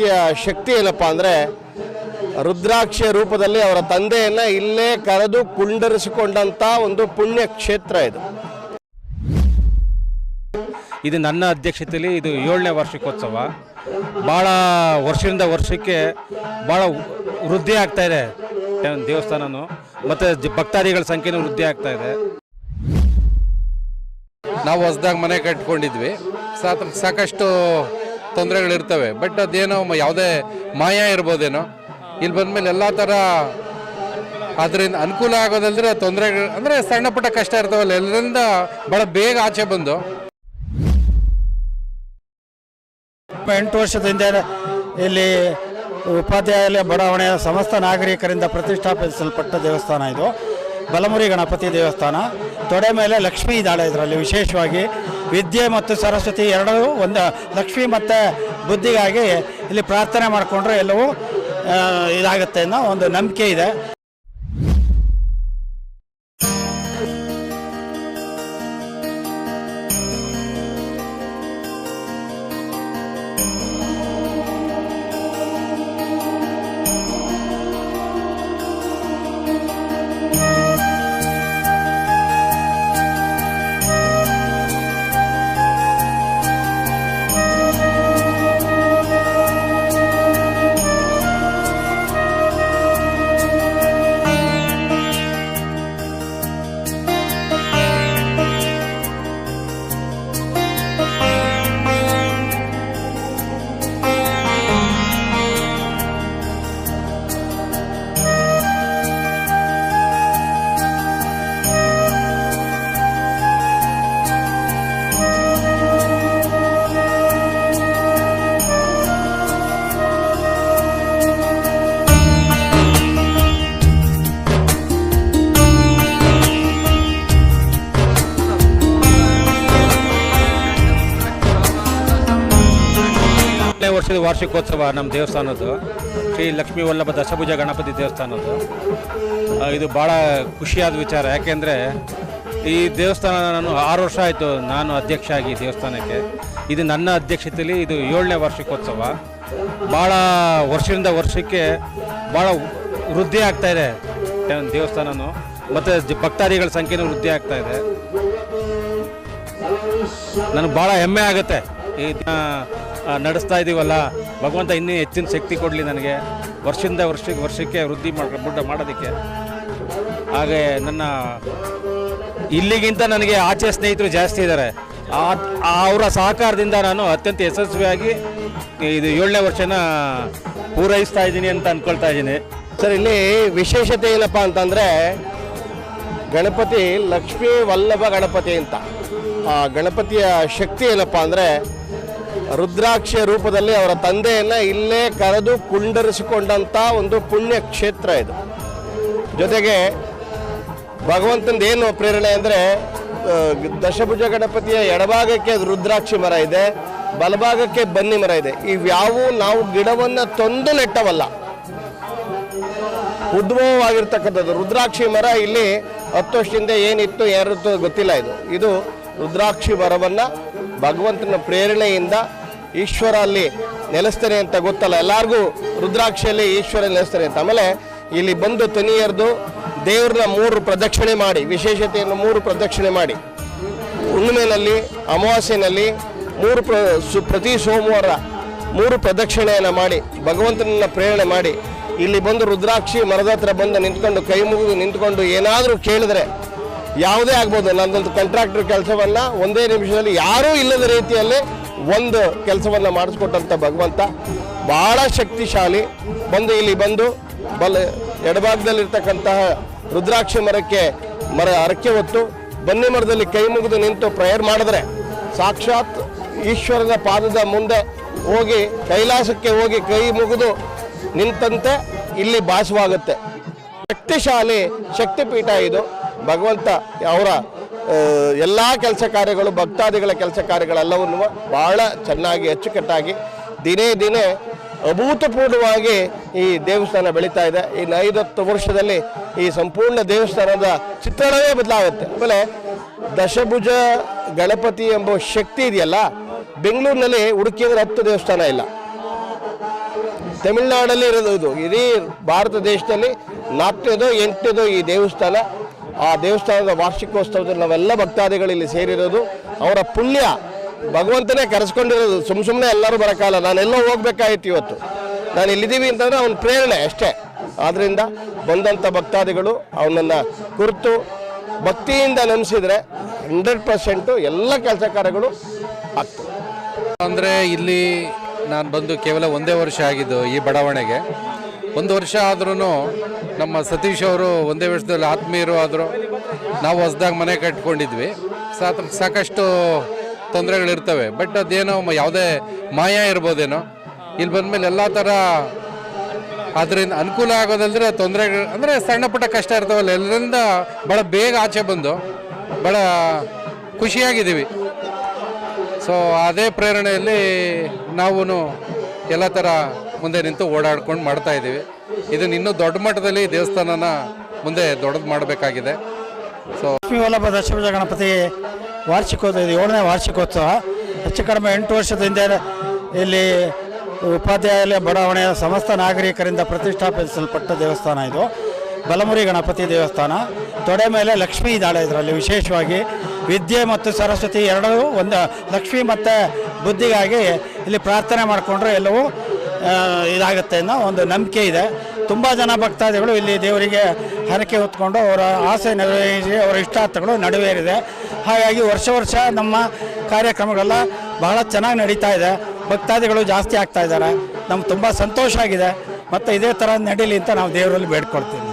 ಈ ಶಕ್ತಿ ಏನಪ್ಪ ಅಂದರೆ ರುದ್ರಾಕ್ಷ ರೂಪದಲ್ಲಿ ಅವರ ತಂದೆಯನ್ನು ಇಲ್ಲೇ ಕರೆದು ಕುಂಡರಿಸಿಕೊಂಡಂಥ ಒಂದು ಪುಣ್ಯ ಕ್ಷೇತ್ರ ಇದು. ಇದು ನನ್ನ ಅಧ್ಯಕ್ಷತೆಯಲ್ಲಿ ಇದು ಏಳನೇ ವಾರ್ಷಿಕೋತ್ಸವ. ಭಾಳ ವರ್ಷದಿಂದ ವರ್ಷಕ್ಕೆ ಭಾಳ ವೃದ್ಧಿ ಆಗ್ತಾ ಇದೆ ದೇವಸ್ಥಾನನು. ಮತ್ತು ಜ- ಭಕ್ತಾದಿಗಳ ಸಂಖ್ಯೆನೂ ವೃದ್ಧಿ ಆಗ್ತಾ ಇದೆ. ನಾವು ಹೊಸದಾಗಿ ಮನೆ ಕಟ್ಕೊಂಡಿದ್ವಿ. ಸಾಕಷ್ಟು ತೊಂದರೆಗಳಿರ್ತವೆ. ಬಟ್ ಅದೇನೋ ಯಾವುದೇ ಮಾಯ ಇರ್ಬೋದೇನೋ. ಇಲ್ಲಿ ಬಂದಮೇಲೆ ಎಲ್ಲ ಥರ ಅದರಿಂದ ಅನುಕೂಲ ಆಗೋದಲ್ದ್ರೆ ತೊಂದರೆಗಳು, ಅಂದರೆ ಸಣ್ಣ ಪುಟ್ಟ ಕಷ್ಟ ಇರ್ತಾವಲ್ಲ, ಎಲ್ಲರಿಂದ ಭಾಳ ಬೇಗ ಆಚೆ ಬಂದು. ಎಂಟು ವರ್ಷದ ಹಿಂದೆ ಇಲ್ಲಿ ಉಪಾಧ್ಯಾಯ ಬಡಾವಣೆಯ ಸಮಸ್ತ ನಾಗರಿಕರಿಂದ ಪ್ರತಿಷ್ಠಾಪಿಸಲ್ಪಟ್ಟ ದೇವಸ್ಥಾನ ಇದು. ಬಲಮುರಿ ಗಣಪತಿ ದೇವಸ್ಥಾನ. ತೊಡೆ ಮೇಲೆ ಲಕ್ಷ್ಮೀ ಇದ್ದಾಳೆ ಇದರಲ್ಲಿ ವಿಶೇಷವಾಗಿ ವಿದ್ಯೆ ಮತ್ತು ಸರಸ್ವತಿ ಎರಡೂ ಒಂದು ಲಕ್ಷ್ಮಿ ಮತ್ತು ಬುದ್ಧಿಗಾಗಿ ಇಲ್ಲಿ ಪ್ರಾರ್ಥನೆ ಮಾಡಿಕೊಂಡ್ರೆ ಎಲ್ಲವೂ ಇದಾಗುತ್ತೆ ಅನ್ನೋ ಒಂದು ನಂಬಿಕೆ ಇದೆ. ವರ್ಷದ ವಾರ್ಷಿಕೋತ್ಸವ ನಮ್ಮ ದೇವಸ್ಥಾನದ್ದು. ಶ್ರೀ ಲಕ್ಷ್ಮೀ ವಲ್ಲಭ ದಶಭುಜ ಗಣಪತಿ ದೇವಸ್ಥಾನದ್ದು. ಇದು ಭಾಳ ಖುಷಿಯಾದ ವಿಚಾರ. ಯಾಕೆಂದರೆ ಈ ದೇವಸ್ಥಾನ ನಾನು ಆರು ವರ್ಷ ಆಯಿತು ನಾನು ಅಧ್ಯಕ್ಷ ಆಗಿ ದೇವಸ್ಥಾನಕ್ಕೆ. ಇದು ನನ್ನ ಅಧ್ಯಕ್ಷತೆಯಲ್ಲಿ ಇದು ಏಳನೇ ವಾರ್ಷಿಕೋತ್ಸವ. ಭಾಳ ವರ್ಷದಿಂದ ವರ್ಷಕ್ಕೆ ಭಾಳ ವೃದ್ಧಿ ಆಗ್ತಾ ಇದೆ ದೇವಸ್ಥಾನನು. ಮತ್ತು ಭಕ್ತಾದಿಗಳ ಸಂಖ್ಯೆನೂ ವೃದ್ಧಿ ಆಗ್ತಾ ಇದೆ. ನನಗೆ ಭಾಳ ಹೆಮ್ಮೆ ಆಗುತ್ತೆ. ಈ ನಡೆಸ್ತಾ ಇದ್ದೀವಲ್ಲ ಭಗವಂತ ಇನ್ನೂ ಹೆಚ್ಚಿನ ಶಕ್ತಿ ಕೊಡಲಿ ನನಗೆ. ವರ್ಷದಿಂದ ವರ್ಷಕ್ಕೆ ವರ್ಷಕ್ಕೆ ವೃದ್ಧಿ ಮಾಡ್ಕೊಂಡು ಮಾಡೋದಕ್ಕೆ. ಹಾಗೆ ನನ್ನ ಇಲ್ಲಿಗಿಂತ ನನಗೆ ಆಚೆ ಸ್ನೇಹಿತರು ಜಾಸ್ತಿ ಇದ್ದಾರೆ. ಅವರ ಸಹಕಾರದಿಂದ ನಾನು ಅತ್ಯಂತ ಯಶಸ್ವಿಯಾಗಿ ಇದು ಏಳನೇ ವರ್ಷನ ಪೂರೈಸ್ತಾ ಇದ್ದೀನಿ ಅಂತ ಅಂದ್ಕೊಳ್ತಾ ಇದ್ದೀನಿ. ಸರ್, ಇಲ್ಲಿ ವಿಶೇಷತೆ ಏನಪ್ಪ ಅಂತಂದರೆ ಗಣಪತಿ ಲಕ್ಷ್ಮೀ ವಲ್ಲಭ ಗಣಪತಿ ಅಂತ. ಆ, ಗಣಪತಿಯ ಶಕ್ತಿ ಏನಪ್ಪ ಅಂದರೆ ರುದ್ರಾಕ್ಷಿಯ ರೂಪದಲ್ಲಿ ಅವರ ತಂದೆಯನ್ನ ಇಲ್ಲೇ ಕರೆದು ಕುಂಡರಿಸಿಕೊಂಡಂತ ಒಂದು ಪುಣ್ಯ ಕ್ಷೇತ್ರ ಇದು. ಜೊತೆಗೆ ಭಗವಂತಂದು ಏನು ಪ್ರೇರಣೆ ಅಂದರೆ ದಶಭುಜ ಗಣಪತಿಯ ಎಡಭಾಗಕ್ಕೆ ರುದ್ರಾಕ್ಷಿ ಮರ ಇದೆ, ಬಲಭಾಗಕ್ಕೆ ಬನ್ನಿ ಮರ ಇದೆ. ಇವ್ಯಾವು ನಾವು ಗಿಡವನ್ನು ತಂದು ನೆಟ್ಟವಲ್ಲ. ಉದ್ಭವವಾಗಿರ್ತಕ್ಕಂಥದ್ದು. ರುದ್ರಾಕ್ಷಿ ಮರ ಇಲ್ಲಿ ಹತ್ತು ವರ್ಷದಿಂದ ಏನಿತ್ತು, ಯಾರಿತ್ತು ಗೊತ್ತಿಲ್ಲ ಇದು. ಇದು ರುದ್ರಾಕ್ಷಿ ಮರವನ್ನು ಭಗವಂತನ ಪ್ರೇರಣೆಯಿಂದ ಈಶ್ವರ ಅಲ್ಲಿ ನೆಲೆಸ್ತಾನೆ ಅಂತ ಗೊತ್ತಲ್ಲ. ಎಲ್ಲರಿಗೂ ರುದ್ರಾಕ್ಷಿಯಲ್ಲಿ ಈಶ್ವರ ನೆಲೆಸ್ತಾನೆ ಅಂತ. ಆಮೇಲೆ ಇಲ್ಲಿ ಬಂದು ತನಿಯರ್ದು ದೇವ್ರನ್ನ ಮೂರು ಪ್ರದಕ್ಷಿಣೆ ಮಾಡಿ, ವಿಶೇಷತೆಯನ್ನು ಮೂರು ಪ್ರದಕ್ಷಿಣೆ ಮಾಡಿ. ಹುಣ್ಣಿಮೆನಲ್ಲಿ, ಅಮಾವಾಸ್ಯೆನಲ್ಲಿ ಮೂರು ಪ್ರ, ಸು, ಪ್ರತಿ ಸೋಮವಾರ ಮೂರು ಪ್ರದಕ್ಷಿಣೆಯನ್ನು ಮಾಡಿ, ಭಗವಂತನನ್ನ ಪ್ರೇರಣೆ ಮಾಡಿ, ಇಲ್ಲಿ ಬಂದು ರುದ್ರಾಕ್ಷಿ ಮರದ ಹತ್ರ ಬಂದು ನಿಂತ್ಕೊಂಡು, ಕೈ ಮುಗಿದು ನಿಂತ್ಕೊಂಡು ಏನಾದರೂ ಕೇಳಿದ್ರೆ ಯಾವುದೇ ಆಗ್ಬೋದು. ನಂದೊಂದು ಕಾಂಟ್ರಾಕ್ಟರ್ ಕೆಲಸವನ್ನು ಒಂದೇ ನಿಮಿಷದಲ್ಲಿ ಯಾರೂ ಇಲ್ಲದ ರೀತಿಯಲ್ಲಿ ಒಂದು ಕೆಲಸವನ್ನು ಮಾಡಿಸ್ಕೊಟ್ಟಂಥ ಭಗವಂತ ಭಾಳ ಶಕ್ತಿಶಾಲಿ. ಬಂದು ಇಲ್ಲಿ ಬಂದು ಬಲ ಎಡಭಾಗದಲ್ಲಿರ್ತಕ್ಕಂತಹ ರುದ್ರಾಕ್ಷಿ ಮರಕ್ಕೆ ಮರ ಅರಕೆ ಹೊತ್ತು ಬನ್ನಿ ಮರದಲ್ಲಿ ಕೈ ಮುಗಿದು ನಿಂತು ಪ್ರೇಯರ್ ಮಾಡಿದ್ರೆ ಸಾಕ್ಷಾತ್ ಈಶ್ವರನ ಪಾದದ ಮುಂದೆ ಹೋಗಿ ಕೈಲಾಸಕ್ಕೆ ಹೋಗಿ ಕೈ ಮುಗಿದು ನಿಂತಂತೆ ಇಲ್ಲಿ ಭಾಸವಾಗುತ್ತೆ. ಶಕ್ತಿಶಾಲಿ ಶಕ್ತಿಪೀಠ ಇದು. ಭಗವಂತ ಅವರ ಎಲ್ಲ ಕೆಲಸ ಕಾರ್ಯಗಳು, ಭಕ್ತಾದಿಗಳ ಕೆಲಸ ಕಾರ್ಯಗಳೆಲ್ಲವನ್ನು ಬಹಳ ಚೆನ್ನಾಗಿ, ಅಚ್ಚುಕಟ್ಟಾಗಿ ದಿನೇ ದಿನೇ ಅಭೂತಪೂರ್ಣವಾಗಿ ಈ ದೇವಸ್ಥಾನ ಬೆಳೀತಾ ಇದೆ. ಇನ್ನು ಐದತ್ತು ವರ್ಷದಲ್ಲಿ ಈ ಸಂಪೂರ್ಣ ದೇವಸ್ಥಾನದ ಚಿತ್ರಣವೇ ಬದಲಾಗುತ್ತೆ. ಆಮೇಲೆ ದಶಭುಜ ಗಣಪತಿ ಎಂಬ ಶಕ್ತಿ ಇದೆಯಲ್ಲ, ಬೆಂಗಳೂರಿನಲ್ಲಿ ಹುಡುಕಿದ್ರೆ ಹತ್ತು ದೇವಸ್ಥಾನ ಇಲ್ಲ. ತಮಿಳುನಾಡಲ್ಲಿ ಇರೋದು ಇದು. ಇಡೀ ಭಾರತ ದೇಶದಲ್ಲಿ ನಾಲ್ಕನೇದು ಎಂಟನೇದು ಈ ದೇವಸ್ಥಾನ ಆ ದೇವಸ್ಥಾನದ ವಾರ್ಷಿಕೋತ್ಸವದಲ್ಲಿ ನಾವೆಲ್ಲ ಭಕ್ತಾದಿಗಳು ಇಲ್ಲಿ ಸೇರಿರೋದು, ಅವರ ಪುಣ್ಯ ಭಗವಂತನೇ ಕರೆಸ್ಕೊಂಡಿರೋದು. ಸುಮ್ಮ ಸುಮ್ಮನೆ ಎಲ್ಲರೂ ಬರೋಕ್ಕಲ್ಲ ನಾನೆಲ್ಲೋ ಹೋಗ್ಬೇಕಾಗಿತ್ತು ಇವತ್ತು. ನಾನು ಇಲ್ಲಿದ್ದೀವಿ ಅಂತಂದರೆ ಅವನ ಪ್ರೇರಣೆ ಅಷ್ಟೇ. ಆದ್ದರಿಂದ ಬಂದಂಥ ಭಕ್ತಾದಿಗಳು ಅವನನ್ನು ಕುರಿತು ಭಕ್ತಿಯಿಂದ ನೆನೆಸಿದರೆ ಹಂಡ್ರೆಡ್ ಪರ್ಸೆಂಟು ಎಲ್ಲ ಕೆಲಸ ಕಾರ್ಯಗಳು ಆಗ್ತವೆ. ಅಂದರೆ ಇಲ್ಲಿ ನಾನು ಬಂದು ಕೇವಲ ಒಂದೇ ವರ್ಷ ಆಗಿದ್ದು ಈ ಬಡಾವಣೆಗೆ. ಒಂದು ವರ್ಷ ಆದ್ರೂ ನಮ್ಮ ಸತೀಶ್ ಅವರು ಒಂದೇ ವರ್ಷದಲ್ಲಿ ಆತ್ಮೀಯರು ಆದರು. ನಾವು ಹೊಸ್ದಾಗಿ ಮನೆ ಕಟ್ಕೊಂಡಿದ್ವಿ. ಸಾತ್ ಸಾಕಷ್ಟು ತೊಂದರೆಗಳಿರ್ತವೆ. ಬಟ್ ಅದೇನೋ ಯಾವುದೇ ಮಾಯ ಇರ್ಬೋದೇನೋ. ಇಲ್ಲಿ ಬಂದಮೇಲೆ ಎಲ್ಲ ಥರ ಅದರಿಂದ ಅನುಕೂಲ ಆಗೋದಂದ್ರೆ ತೊಂದರೆಗಳು, ಅಂದರೆ ಸಣ್ಣ ಪುಟ್ಟ ಕಷ್ಟ ಇರ್ತಾವಲ್ಲ, ಎಲ್ಲರಿಂದ ಭಾಳ ಬೇಗ ಆಚೆ ಬಂದು ಭಾಳ ಖುಷಿಯಾಗಿದ್ದೀವಿ. ಸೊ ಅದೇ ಪ್ರೇರಣೆಯಲ್ಲಿ ನಾವು ಎಲ್ಲ ಥರ ಮುಂದೆ ನಿಂತು ಓಡಾಡ್ಕೊಂಡು ಮಾಡ್ತಾ ಇದ್ದೀವಿ. ಇದನ್ನ ಇನ್ನೂ ದೊಡ್ಡ ಮಟ್ಟದಲ್ಲಿ ದೇವಸ್ಥಾನನ ಮುಂದೆ ದೊಡ್ಡದು ಮಾಡಬೇಕಾಗಿದೆ. ಸೊ ಲಕ್ಷ್ಮೀ ವಲ್ಲಭ ದಶಭುಜ ಗಣಪತಿ ವಾರ್ಷಿಕೋತ್ಸವ, ಇದು ಏಳನೇ ವಾರ್ಷಿಕೋತ್ಸವ. ಹೆಚ್ಚು ಕಡಿಮೆ ಎಂಟು ವರ್ಷದ ಹಿಂದೆ ಇಲ್ಲಿ ಉಪಾಧ್ಯಾಯ ಬಡಾವಣೆಯ ಸಮಸ್ತ ನಾಗರಿಕರಿಂದ ಪ್ರತಿಷ್ಠಾಪಿಸಲ್ಪಟ್ಟ ದೇವಸ್ಥಾನ ಇದು. ಬಲಮುರಿ ಗಣಪತಿ ದೇವಸ್ಥಾನ. ತೊಡೆ ಮೇಲೆ ಲಕ್ಷ್ಮೀ ಇದ್ದಾಳೆ ಇದರಲ್ಲಿ ವಿಶೇಷವಾಗಿ ವಿದ್ಯೆ ಮತ್ತು ಸರಸ್ವತಿ ಎರಡೂ ಒಂದು ಲಕ್ಷ್ಮಿ ಮತ್ತು ಬುದ್ಧಿಗಾಗಿ ಇಲ್ಲಿ ಪ್ರಾರ್ಥನೆ ಮಾಡಿಕೊಂಡ್ರೆ ಎಲ್ಲವೂ ಇದಾಗುತ್ತೆ ಅನ್ನೋ ಒಂದು ನಂಬಿಕೆ ಇದೆ. ತುಂಬ ಜನ ಭಕ್ತಾದಿಗಳು ಇಲ್ಲಿ ದೇವರಿಗೆ ಹರಕೆ ಹೊತ್ಕೊಂಡು ಅವರ ಆಸೆ ನೆರವೇರಿಸಿ ಅವರ ಇಷ್ಟಾರ್ಥಗಳು ನಡುವೇರಿದೆ ಹಾಗಾಗಿ ವರ್ಷ ವರ್ಷ ನಮ್ಮ ಕಾರ್ಯಕ್ರಮಗಳೆಲ್ಲ ಬಹಳ ಚೆನ್ನಾಗಿ ನಡೀತಾ ಇದೆ. ಭಕ್ತಾದಿಗಳು ಜಾಸ್ತಿ ಆಗ್ತಾ ಇದ್ದಾರೆ. ನಮ್ಗೆ ತುಂಬ ಸಂತೋಷ ಆಗಿದೆ. ಮತ್ತು ಇದೇ ಥರ ನಡೀಲಿ ಅಂತ ನಾವು ದೇವರಲ್ಲಿ ಬೇಡ್ಕೊಳ್ತೀವಿ.